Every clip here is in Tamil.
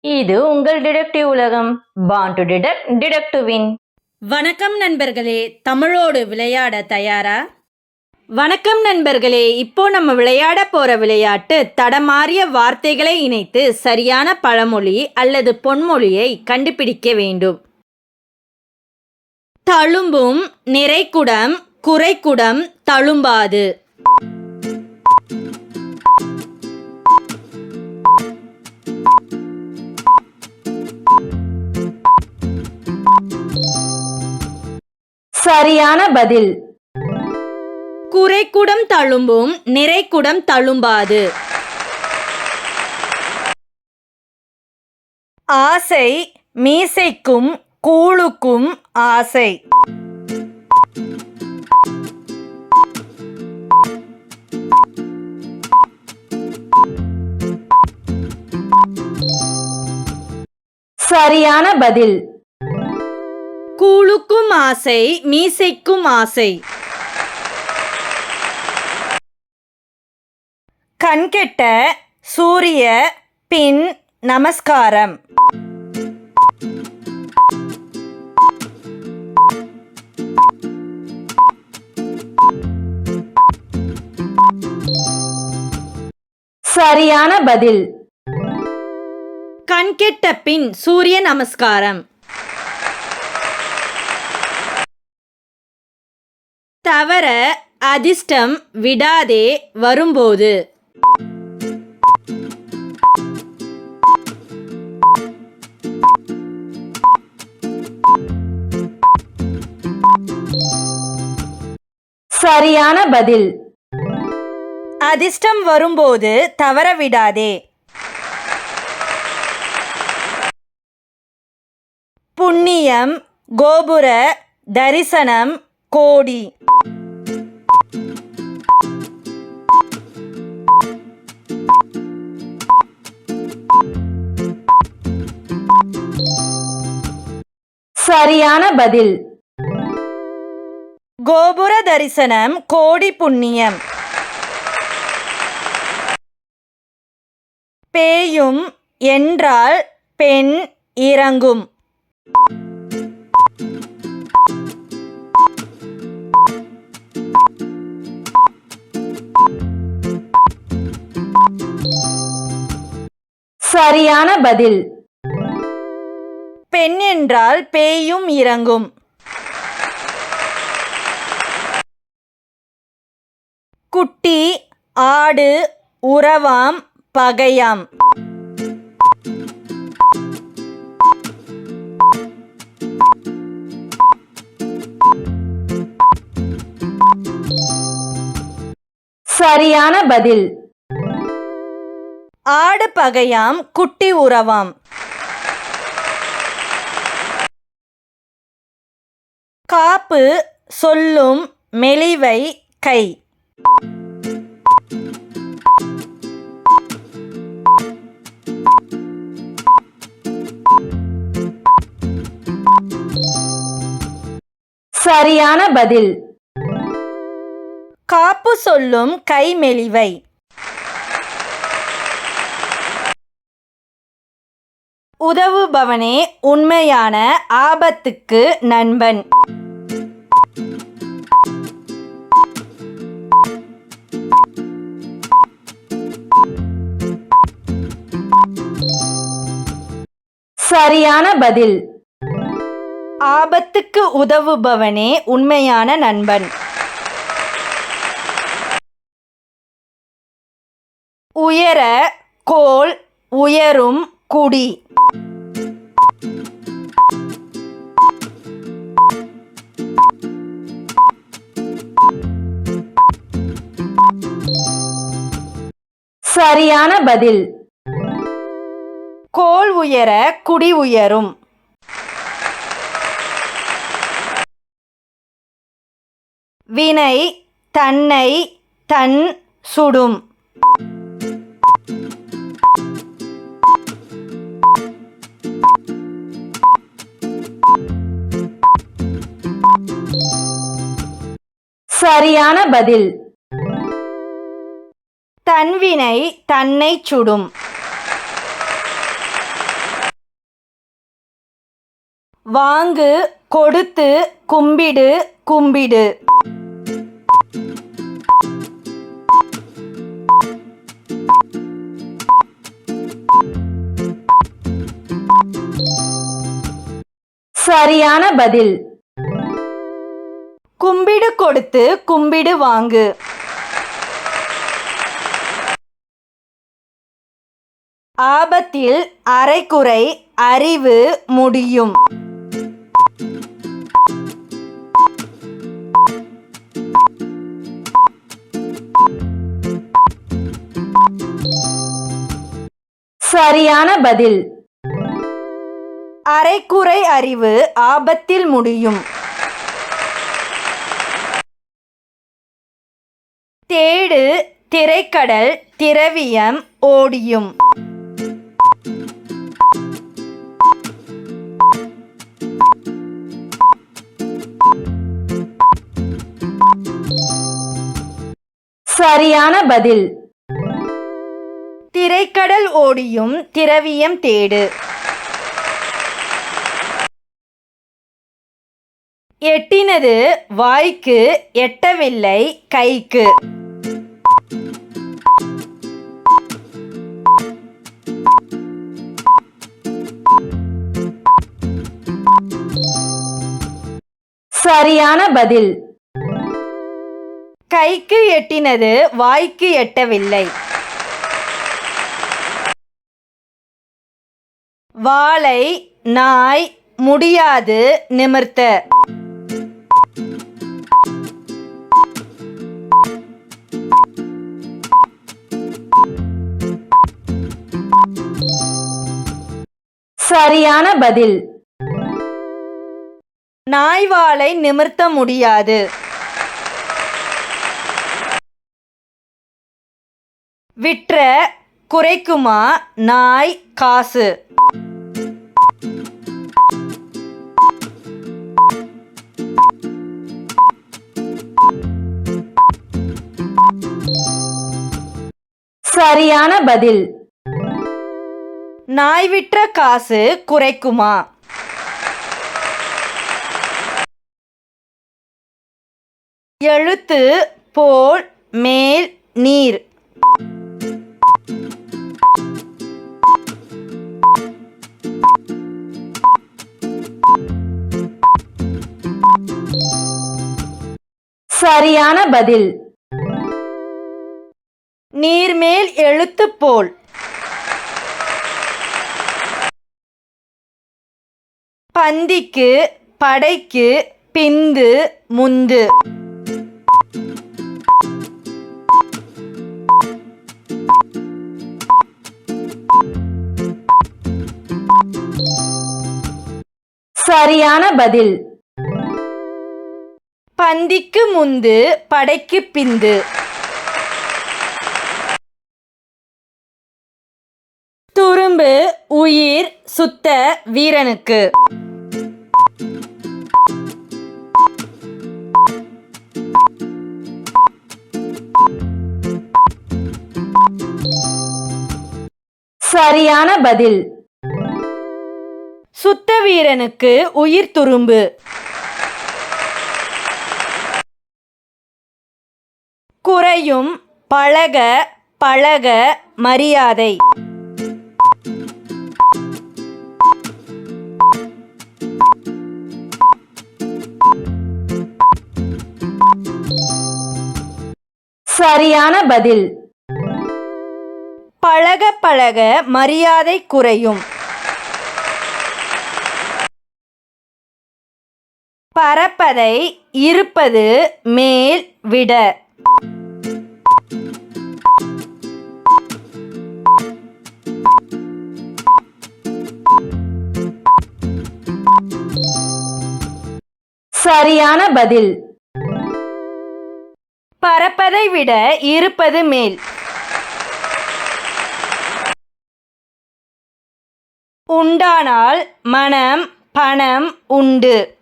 இது உங்கள் டிடெக்டிவ் உலகம். பான் டு டிடெக்ட் டிடெக்டிவின் வணக்கம் நண்பர்களே தமிழோடு விளையாட தயாரா? வணக்கம் நண்பர்களே இப்போ நம்ம விளையாட போற விளையாட்டு தடமாறிய வார்த்தைகளை இணைத்து சரியான பழமொழி அல்லது பொன்மொழியை கண்டுபிடிக்க வேண்டும். தழும்பும் நிறைக்குடம் குறைக்குடம் தழும்பாது. சரியான பதில். குறைக்குடம் தழும்பும் நிறைக்குடம் தழும்பாது. ஆசை மீசைக்கும் கூழுக்கும் ஆசை. சரியான பதில். ஆசை மீசைக்கும் ஆசை. கண்கெட்ட சூரிய பின் நமஸ்காரம். சரியான பதில். கண்கெட்ட பின் சூரிய நமஸ்காரம். தவற அதிர்ஷ்டம் விடாதே வரும்போது. சரியான பதில். அதிர்ஷ்டம் வரும்போது தவற விடாதே. புண்ணியம் கோபுர தரிசனம் கோடி. சரியான பதில். கோபுர தரிசனம் கோடி புண்ணியம். பேயும் என்றால் பெண் இறங்கும். சரியான பதில். பெண் என்றால் பேயும் இறங்கும். குட்டி ஆடு உறவாம் பகையாம். சரியான பதில். ஆடு பகையாம் குட்டி உறவாம். காப்பு சொல்லும் மெலிவை கை. சரியான பதில். காப்பு சொல்லும் கை உதவுபவனே உண்மையான ஆபத்துக்கு நண்பன். சரியான பதில். ஆபத்துக்கு உதவுபவனே உண்மையான நண்பன். உயர கோல் உயரும் குடி. சரியான பதில். கோல் உயர குடி உயரும். வினை தன்னை தன் சுடும். சரியான பதில். தன்வினை தன்னை சுடும். வாங்கு கொடுத்து கும்பிடு கும்பிடு. சரியான பதில். கும்பிடு கொடுத்து கும்பிடு வாங்கு. ஆபத்தில் அரைக்குறை அறிவு முடியும். சரியான பதில். அரைக்குறை அறிவு ஆபத்தில் முடியும். தேடு திரைக்கடல் திரவியம் ஓடியும். சரியான பதில். திரைக்கடல் ஓடியும் திரவியம் தேடு. எட்டினது வாய்க்கு எட்டவில்லை கைக்கு. சரியான பதில். கைக்கு எட்டினது வாய்க்கு எட்டவில்லை. வாளை நாய் முடியாது நிமிர்த்த. சரியான பதில். நாய்வாலை நிமிர்த்த முடியாது. விற்ற குறைக்குமா? நாய் காசு. சரியான பதில். நாய் விற்ற காசு குறைக்குமா? எழுத்து போல் மேல் நீர். சரியான பதில். நீர்மேல் எழுத்து போல். பந்திக்கு படைக்கு பிந்து முந்து. சரியான பதில். பந்திக்கு முந்து படைக்கு பிந்து. துரும்பு உயிர் சுத்த வீரனுக்கு. சரியான பதில். சுத்த வீரனுக்கு உயிர் துரும்பு. குறையும் பழக பழக மரியாதை. சரியான பதில். பழக பழக மரியாதை குறையும். பறப்பதை இருப்பது மேல் விட. சரியான பதில். பறப்பதை விட இருப்பது மேல். உண்டானால் மனம் பணம் உண்டு.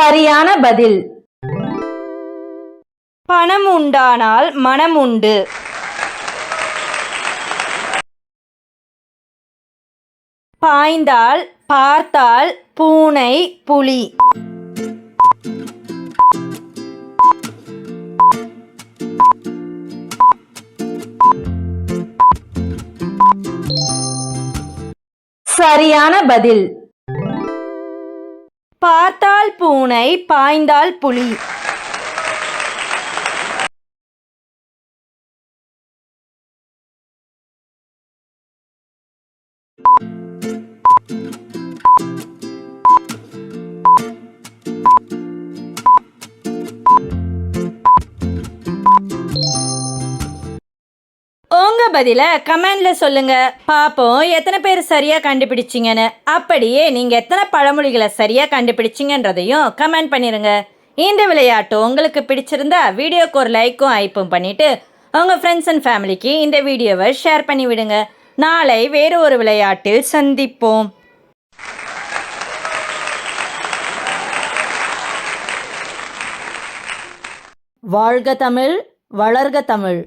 சரியான பதில். பணம் உண்டானால் மனம் உண்டு பாய்ந்தால் பார்த்தால் பூனை புலி. சரியான பதில். பார்த்தால் பூனை பாய்ந்தால் புலி. பதில கமெண்ட்ல சொல்லுங்க. பாப்போம் எத்தனை பேர் சரியா கண்டுபிடிச்சிங்கன்னு. அப்படியே நீங்க எத்தனை பழமொழிகளை சரியா கண்டுபிடிச்சிங்கன்றதையும் கமெண்ட் பண்ணிருங்க. இந்த விளையாட்டு உங்களுக்கு பிடிச்சிருந்தா வீடியோக்கு ஒரு லைக்கும் ஐப்பும் பண்ணிட்டு உங்க ஃப்ரெண்ட்ஸ் அண்ட் ஃபேமிலிக்கு இந்த வீடியோவை ஷேர் பண்ணி விடுங்க. நாளை வேறு ஒரு விளையாட்டில் சந்திப்போம். வாழ்க தமிழ் வளர்க தமிழ்.